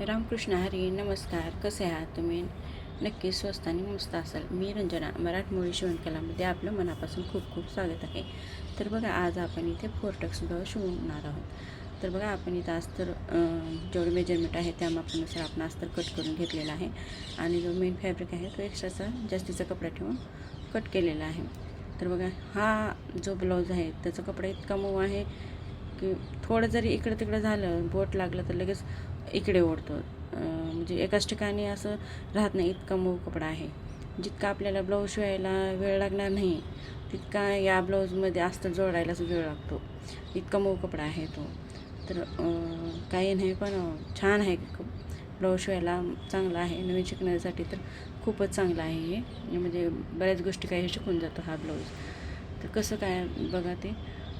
रामकृष्ण हरी नमस्कार. कसे आहात तुम्ही? नक्की स्वस्त आणि मस्त असाल. मी रंजना मराठमोळी शिवणकलामध्ये आपलं मनापासून खूप खूप स्वागत आहे. तर बघा आज आपण इथे फोरटक्स ब्लाऊज शिवणार आहोत. तर बघा आपण इथं अस्तर जेवढे जेवढं मेजरमेंट आहे त्या मापानुसार आपण अस्तर कट करून घेतलेला आहे. आणि जो मेन फॅब्रिक आहे तो एक्स्ट्राचा जास्तीचा कपडा ठेवून कट केलेला आहे. तर बघा हा जो ब्लाऊज आहे त्याचा कपडा इतका मऊ आहे की थोडं जरी इकडं तिकडं झालं बोट लागलं तर लगेच इकडे ओढतो. म्हणजे एकाच ठिकाणी असं राहत नाही इतका मऊ कपडा आहे. जितका आपल्याला ब्लाऊज शिवायला वेळ लागणार नाही तितका या ब्लाऊजमध्ये अस्तर जोडायलाच वेळ लागतो. इतका मऊ कपडा आहे तो. तर काही नाही पण छान आहे ब्लाऊज शिवायला चांगला आहे नवीन शिकण्यासाठी तर खूपच चांगला आहे हे. म्हणजे बऱ्याच गोष्टी काही शिकून जातो हा ब्लाऊज तर कसं काय बघा ते?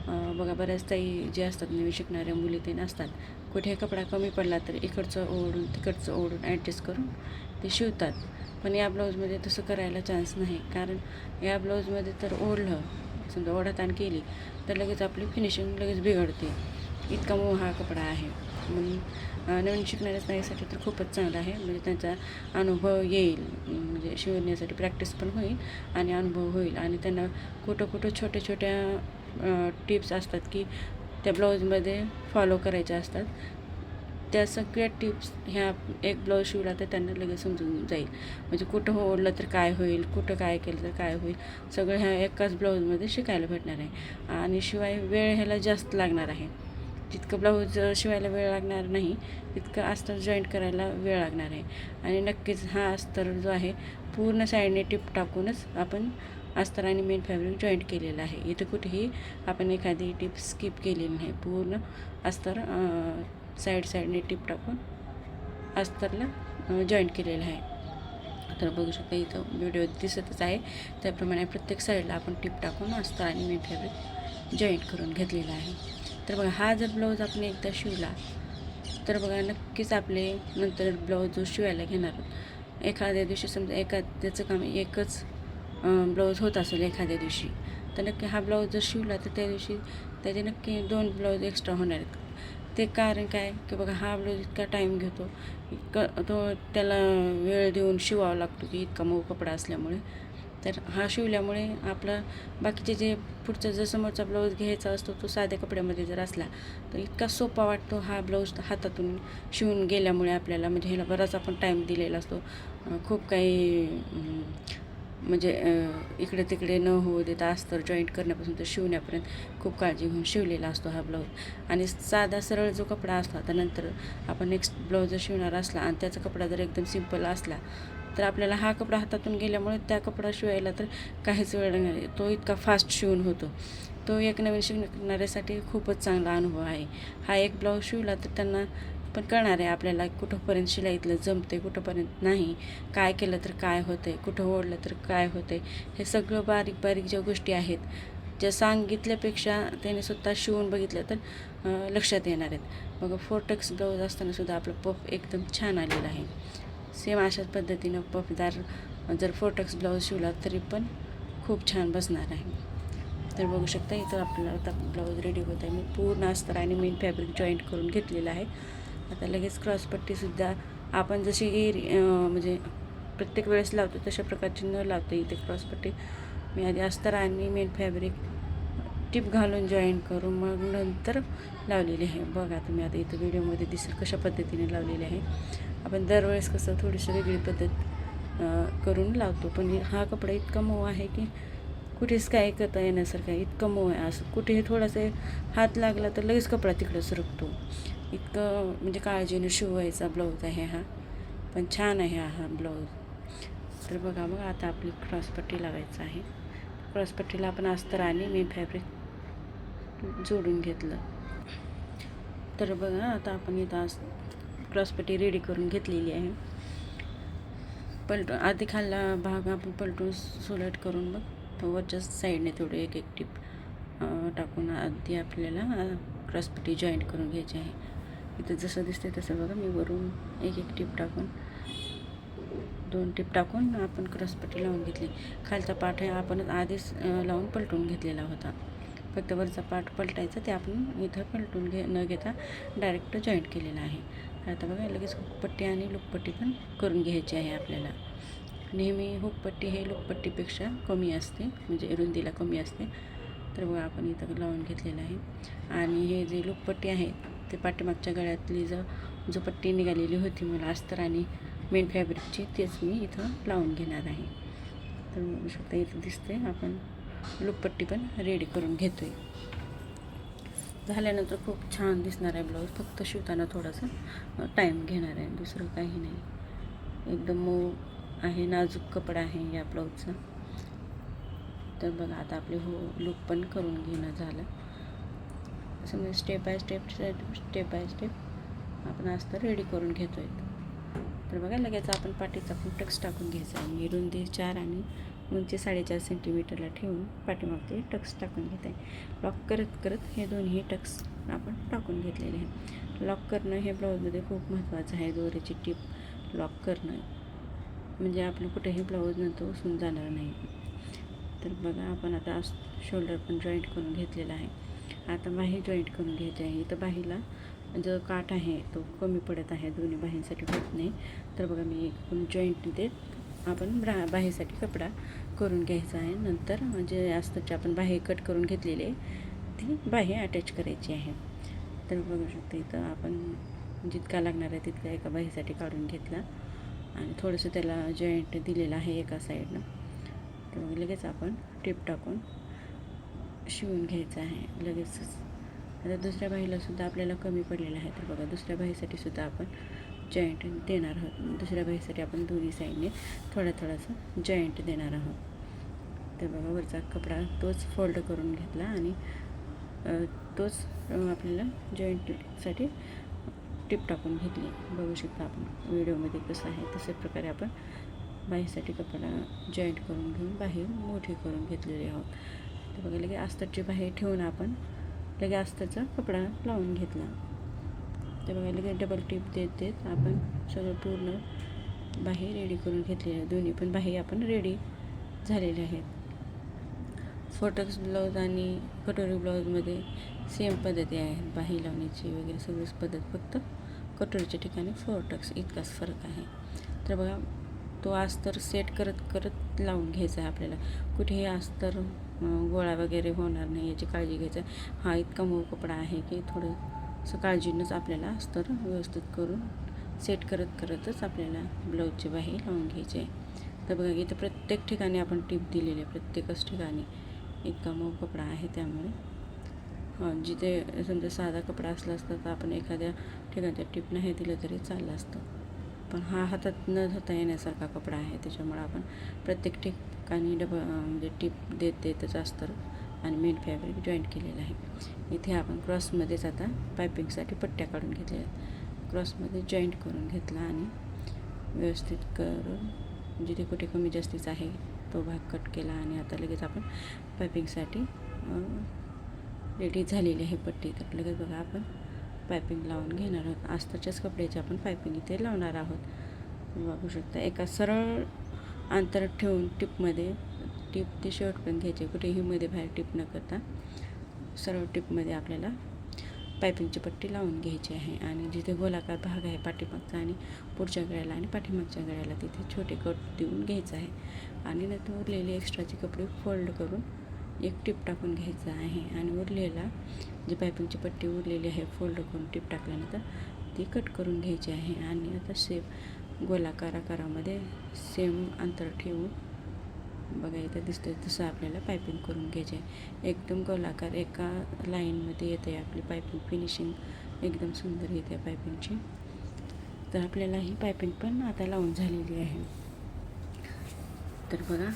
बघा बऱ्याच ताई जे असतात नवीन शिकणाऱ्या मुली ते नसतात. कुठे कपडा कमी पडला तर इकडचं ओढून तिकडचं ओढून ॲडजस्ट करून ते शिवतात. पण या ब्लाऊजमध्ये तसं करायला चान्स नाही. कारण या ब्लाऊजमध्ये तर ओढलं समजा ओढाताण केली तर लगेच आपली फिनिशिंग लगेच बिघडते. इतका मोह हा कपडा आहे. म्हणून नवीन शिकणाऱ्या ताईसाठी तर खूपच चांगला आहे. म्हणजे त्यांचा अनुभव येईल. म्हणजे शिवण्यासाठी प्रॅक्टिस पण होईल आणि अनुभव होईल. आणि त्यांना कुठं कुठं छोट्या छोट्या टिप्स असतात की त्या ब्लाऊजमध्ये फॉलो करायच्या असतात. त्या सगळ्या टिप्स ह्या एक ब्लाऊज शिवला तर त्यांना लगेच समजून जाईल. म्हणजे कुठं ओढलं तर काय होईल कुठं काय केलं तर काय होईल सगळं ह्या एकाच ब्लाऊजमध्ये शिकायला भेटणार आहे. आणि शिवाय वेळ ह्याला जास्त लागणार आहे. जितकं ब्लाऊज शिवायला वेळ लागणार नाही तितकं अस्तर जॉईंट करायला वेळ लागणार आहे. आणि नक्कीच हा अस्तर जो आहे पूर्ण साईडने टिप टाकूनच आपण अस्तर आणि मेन फॅब्रिक जॉईंट केलेलं आहे. इथं कुठेही आपण एखादी टिप स्किप केलेली नाही. पूर्ण अस्तर साईड साईडने टिप टाकून अस्तरला जॉईंट केलेलं आहे. तर बघू शकता इथं व्हिडिओ दिसतच आहे. त्याप्रमाणे प्रत्येक साईडला आपण टिप टाकून अस्तर आणि मेन फॅब्रिक जॉईंट करून घेतलेला आहे. तर बघा हा जर ब्लाऊज आपण एकदा शिवला तर बघा नक्कीच आपले नंतर ब्लाऊज जो शिवायला घेणार आहोत, एखाद्या दिवशी समजा एखाद्याचं काम एकच ब्लाऊज होत असेल एखाद्या दिवशी तर नक्की हा ब्लाऊज जर शिवला तर त्या दिवशी त्याचे नक्की दोन ब्लाऊज एक्स्ट्रा होणार आहेत. ते कारण काय? की बघा हा ब्लाऊज इतका टाईम घेतो इतका तो त्याला वेळ देऊन शिवावा लागतो की इतका मऊ कपडा असल्यामुळे. तर हा शिवल्यामुळे आपला बाकीचे जे पुढचा जर समोरचा ब्लाऊज घ्यायचा असतो तो साध्या कपड्यामध्ये जर असला तर इतका सोपा वाटतो हा ब्लाऊज हातातून शिवून गेल्यामुळे आपल्याला. म्हणजे ह्याला बराच आपण टाईम दिलेला असतो. खूप काही म्हणजे इकडे तिकडे न होऊ देता अस्तर जॉईंट करण्यापासून तर शिवण्यापर्यंत खूप काळजी घेऊन शिवलेला असतो हा ब्लाऊज आणि साधा सरळ जो कपडा असतो आता नंतर आपण नेक्स्ट ब्लाऊज जर शिवणार असला आणि त्याचा कपडा जर एकदम सिंपल असला तर आपल्याला हा कपडा हातातून गेल्यामुळे त्या कपडा शिवायला तर काहीच वेळ नाही. तो इतका फास्ट शिवून होतो. तो एक नवीन शिवणाऱ्यासाठी खूपच चांगला अनुभव आहे. हा एक ब्लाऊज शिवला तर त्यांना पण कळणार आहे आपल्याला कुठंपर्यंत शिलाईतलं जमते कुठंपर्यंत नाही काय केलं तर काय होतं आहे कुठं ओढलं तर काय होतं आहे हे सगळं बारीक बारीक ज्या गोष्टी आहेत ज्या सांगितल्यापेक्षा त्याने स्वतः शिवून बघितलं तर लक्षात येणार आहेत. मग फोर्टक्स ब्लाऊज असताना सुद्धा आपलं पफ एकदम छान आलेलं आहे. सेम अशाच पद्धतीनं पफदार जर फोर्टक्स ब्लाऊज शिवला तरी पण खूप छान बसणार आहे. तर बघू शकता इथं आपल्याला आता ब्लाऊज रेडी होत आहे. मी पूर्ण अस्तर आणि मेन फॅब्रिक जॉईंट करून घेतलेलं आहे. आता लगेच क्रॉसपट्टीसुद्धा आपण जशी एरी म्हणजे प्रत्येक वेळेस लावतो तशा प्रकारची न लावता इथे क्रॉसपट्टी. मी आधी अस्तर आणि मेन फॅब्रिक टिप घालून जॉईन करून मग नंतर लावलेली आहे. बघा तुम्ही आता इथं व्हिडिओमध्ये दिसेल कशा पद्धतीने लावलेली आहे. आपण दरवेळेस कसं थोडीशी वेगळी पद्धत करून लावतो. पण हा कपडा इतका मऊ आहे की कुठेच काय करता येण्यासारखं इतकं मऊ आहे. असं कुठेही थोडासा हात लागला तर लगेच कपडा तिकडं सरकतो. इतकं म्हणजे काळजीने शिवायचा ब्लाऊज आहे हा. पण छान आहे हा ब्लाऊज तर बघा बघा आता आपली क्रॉसपट्टी लावायचं आहे. क्रॉसपट्टीला आपण अस्तर आणि मी फॅब्रिक जोडून घेतलं. तर बघा आता आपण इथं आज क्रॉसपट्टी रेडी करून घेतलेली आहे. पलटून आधी खाल्ला भाग आपण पलटून सुलट करून मग वरच्या साईडने थोडे एक एक टिप टाकून आधी आपल्याला क्रॉसपट्टी जॉईंट करून घ्यायची आहे. इथं जसं दिसतंय तसं बघा मी वरून एक एक टिप टाकून दोन टिप टाकून आपण क्रॉसपट्टी लावून घेतली. खालचा पाठ हे आपण आधीच लावून पलटून घेतलेला होता. फक्त वरचा पाठ पलटायचा ते आपण इथं पलटून घे न घेता डायरेक्ट जॉईंट केलेला आहे. आता बघा लगेच हुकपट्टी आणि लुकपट्टी पण करून घ्यायची आहे आपल्याला. नेहमी हुकपट्टी हे लुकपट्टीपेक्षा कमी असते म्हणजे रुंदीला कमी असते. तर बघा आपण इथं लावून घेतलेलं आहे. आणि हे जे लुकपट्टी आहे ते पाठीमागच्या गळ्यातली जो जो पट्टी निघालेली होती मला अस्तर आणि मेन फॅब्रिकची तेच मी इथं लावून घेणार आहे. तर बघू शकता इथं दिसते आपण लुपपट्टी पण रेडी करून घेतो आहे झाल्यानंतर खूप छान दिसणार आहे ब्लाऊज फक्त शिवताना थोडासा टाईम घेणार आहे. दुसरं काही नाही. एकदम मऊ आहे नाजूक कपडा आहे या ब्लाऊजचा तर बघा आता आपले हो लुक पण करून घेणं झालं. असं म्हणजे step by step step by step आपण अस्तर रेडी करून घेतो आहे तर बघा लगेच आपण पाठीचा पण टक्स टाकून घ्यायचा आहे. मी रुंदी चार आणि उंची साडेचार सेंटीमीटरला ठेवून पाठीमागचे टक्स टाकून घेत. आहे लॉक करत करत हे दोन्ही टक्स आपण टाकून घेतलेले आहे लॉक करणं हे ब्लाऊजमध्ये खूप महत्त्वाचं आहे. दोऱ्याची टीप लॉक करणं. म्हणजे आपलं कुठेही ब्लाऊज नंतर उसून जाणार नाही. तर बघा आपण आता शोल्डर पण जॉईंट करून घेतलेला आहे. आता बाही जॉईंट करून घ्यायची आहे. इथं बाहीला जो काठ आहे तो कमी पडत आहे. दोन्ही बाहींसाठी होत नाही. तर बघा मी एक जॉईंट देत आपण ब्रा बाहीसाठी कपडा करून घ्यायचा आहे. नंतर म्हणजे आस्तरची आपण बाही कट करून घेतलेली ती बाही अटॅच करायची आहे. तर बघू शकतो इथं आपण जितका लागणार आहे तितका एका बाहीसाठी काढून घेतला. आणि थोडंसं त्याला जॉईंट दिलेलं आहे एका साईडनं तर मग लगेच आपण टिप टाकून शिवून घ्यायचं आहे लगेचच. आता दुसऱ्या बाईलासुद्धा आपल्याला कमी पडलेलं आहे तर बघा दुसऱ्या बाईसाठी सुद्धा आपण जॉईंट देणार आहोत. दुसऱ्या बाईसाठी आपण दोन्ही साईडने थोडा थोडासा जॉईंट देणार आहोत. तर बघा वरचा कपडा तोच फोल्ड करून घेतला आणि तोच आपल्याला जॉईंटसाठी टिप टाकून घेतली. बघू शकता आपण व्हिडिओमध्ये कसं आहे. तशा प्रकारे आपण बाहीसाठी कपडा जॉईंट करून घेऊन बाहेर मोठी करून घेतलेली आहोत. तर बघा लगे अस्तरची बाहेर ठेवून आपण लगे अस्तरचा कपडा लावून घेतला. तर बघा लगे डबल टिप देत देत आपण सगळं पूर्ण बाही रेडी करून घेतलेले आहे दोन्ही पण बाही आपण रेडी झालेले आहेत. फोटक्स ब्लाऊज आणि कटोरी ब्लाऊजमध्ये सेम पद्धती आहेत बाही लावण्याची वगैरे सगळीच पद्धत फक्त कटोरीच्या ठिकाणी फोटक्स इतकाच फरक आहे. तर बघा तो आस्तर सेट करत करत लावून घ्यायचा आहे आपल्याला. कुठेही आस्तर गोळा वगैरे होणार नाही याची काळजी घ्यायचं. हा इतका मऊ कपडा आहे की थोडंसं काळजीनंच आपल्याला अस्तर व्यवस्थित करून सेट करत करतच आपल्याला ब्लाऊजची बाही लावून घ्यायची आहे. तर बघा इथं प्रत्येक ठिकाणी आपण टिप दिलेली आहे. प्रत्येकच ठिकाणी इतका मऊ कपडा आहे त्यामुळे. हां जिथे समजा साधा कपडा असला असता तर आपण एखाद्या ठिकाणच्या टीप नाही दिलं तरी चाललं असतं. पण हा हातात न धरता येण्यासारखा कपडा आहे. त्याच्यामुळं आपण प्रत्येक ठिक कानी डब म्हणजे टीप देत देतच अस्तर आणि मेन फॅब्रिक जॉईंट केलेलं आहे. इथे आपण क्रॉसमध्येच आता पायपिंगसाठी पट्ट्या काढून घेतलेल्या आहेत. क्रॉसमध्ये जॉईंट करून घेतला आणि व्यवस्थित करून म्हणजे जिथे कुठे कमी जास्तीचा आहे तो भाग कट केला आणि आता लगेच आपण पायपिंगसाठी रेडी झालेली आहे पट्टी. तर लगेच बघा आपण पायपिंग लावून घेणार आहोत. आस्तरच्याच कपड्याची आपण पायपिंग इथे लावणार आहोत. बघू शकता एका सरळ अंतर ठेवून टिपमध्ये टिप ते शेवटपर्यंत घ्यायचे. कुठेही मध्ये बाहेर टिप न करता सर्व टिपमध्ये आपल्याला पायपिंगची पट्टी लावून घ्यायची आहे. आणि जिथे गोलाकार भाग आहे पाठीमागचा आणि पुढच्या गळ्याला आणि पाठीमागच्या गळ्याला तिथे छोटे कट देऊन घ्यायचं आहे. आणि नंतर उरलेले एक्स्ट्राचे कपडे फोल्ड करून एक टिप टाकून घ्यायचं आहे. आणि उरलेला जी पायपिंगची पट्टी उरलेली आहे फोल्ड करून टिप टाकल्यानंतर ती कट करून घ्यायची आहे. आणि आता सेम गोलाकार आकारामध्ये सेम अंतर ठेवून बघा इथं दिसतं तसं आपल्याला पायपिंग करून घ्यायचे एकदम गोलाकार एका लाईनमध्ये येते आपली पायपिंग फिनिशिंग एकदम सुंदर येते पायपिंगची तर आपल्याला ही पायपिंग पण आता लावून झालेली आहे. तर बघा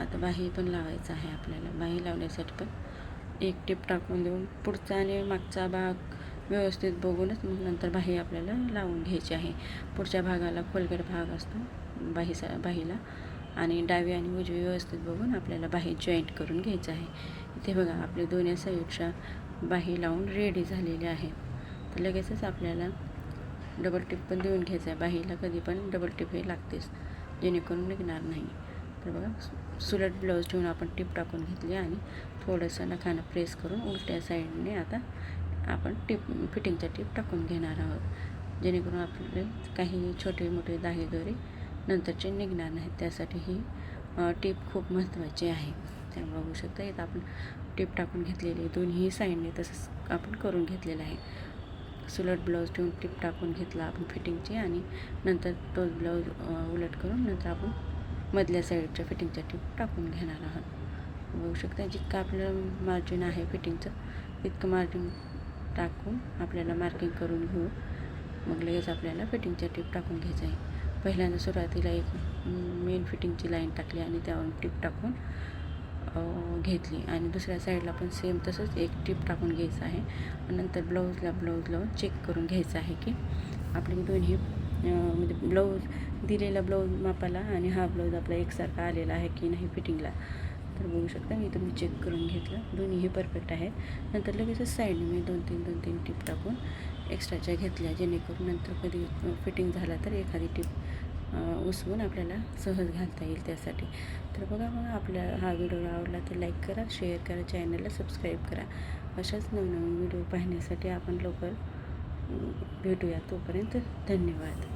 आता बाही पण लावायचं आहे आपल्याला. बाही लावण्यासाठी पण एक टिप टाकून देऊन पुढचा आणि मागचा भाग व्यवस्थित बघूनच मग नंतर बाही आपल्याला लावून घ्यायची आहे. पुढच्या भागाला खोलगट भाग असतो बाहीसा बाहीला. आणि डावी आणि उजवी व्यवस्थित बघून आपल्याला बाही जॉईंट करून घ्यायचं आहे. इथे बघा आपले दोन्ही साईडच्या बाही लावून रेडी झालेले आहेत. तर लगेचच आपल्याला डबल टिप पण देऊन घ्यायचं आहे. बाहीला कधी पण डबल टिप हे लागतेच जेणेकरून निघणार नाही. तर बघा सुलट ब्लाऊज ठेवून आपण टिप टाकून घेतली आणि थोडंसं नखानं प्रेस करून उलट्या साईडने आता आपण टिप फिटिंगच्या टिप टाकून घेणार आहोत. जेणेकरून आपले काही छोटे मोठे दागेदोरे नंतरचे निघणार नाहीत. त्यासाठी ही टीप खूप महत्त्वाची आहे. त्यामुळे बघू शकता इथं आपण टीप टाकून घेतलेली दोन्ही साईडने तसंच आपण करून घेतलेलं आहे. सुलट ब्लाऊज ठेवून टीप टाकून घेतला आपण फिटिंगची आणि नंतर तोच ब्लाऊज उलट करून नंतर आपण मधल्या साईडच्या फिटिंगच्या टीप टाकून घेणार आहोत. बघू शकता जितकं आपलं मार्जिन आहे फिटिंगचं तितकं मार्जिन टाकून आपल्याला मार्किंग करून घेऊ. मग लगेच आपल्याला फिटिंगच्या टीप टाकून घ्यायचं आहे. पहिल्यांदा सुरुवातीला एक मेन फिटिंगची लाईन टाकली आणि त्यावर टीप टाकून घेतली. आणि दुसऱ्या साईडला पण सेम तसंच एक टीप टाकून घ्यायचं आहे. नंतर ब्लाऊजला ब्लाऊज लावून चेक करून घ्यायचं आहे की आपली दोन्ही म्हणजे ब्लाऊज दिलेला ब्लाऊज मापाला आणि हा ब्लाऊज आपला एकसारखा आलेला आहे की नाही फिटिंगला तर बघू शकता मी तुम्ही चेक करून घेतलं. दोन्हीही परफेक्ट आहेत. नंतर लगेचच साईडने मी दोन तीन दोन तीन टीप टाकून एक्स्ट्राच्या घेतल्या जेणेकरून नंतर कधी फिटिंग झाला तर एखादी टीप उसवून आपल्याला सहज घालता येईल त्यासाठी. तर बघा मग आपल्या हा व्हिडिओ आवडला तर लाईक करा शेअर करा चॅनलला सबस्क्राईब करा. अशाच नवनवीन व्हिडिओ पाहण्यासाठी आपण लवकर भेटूया. तोपर्यंत धन्यवाद.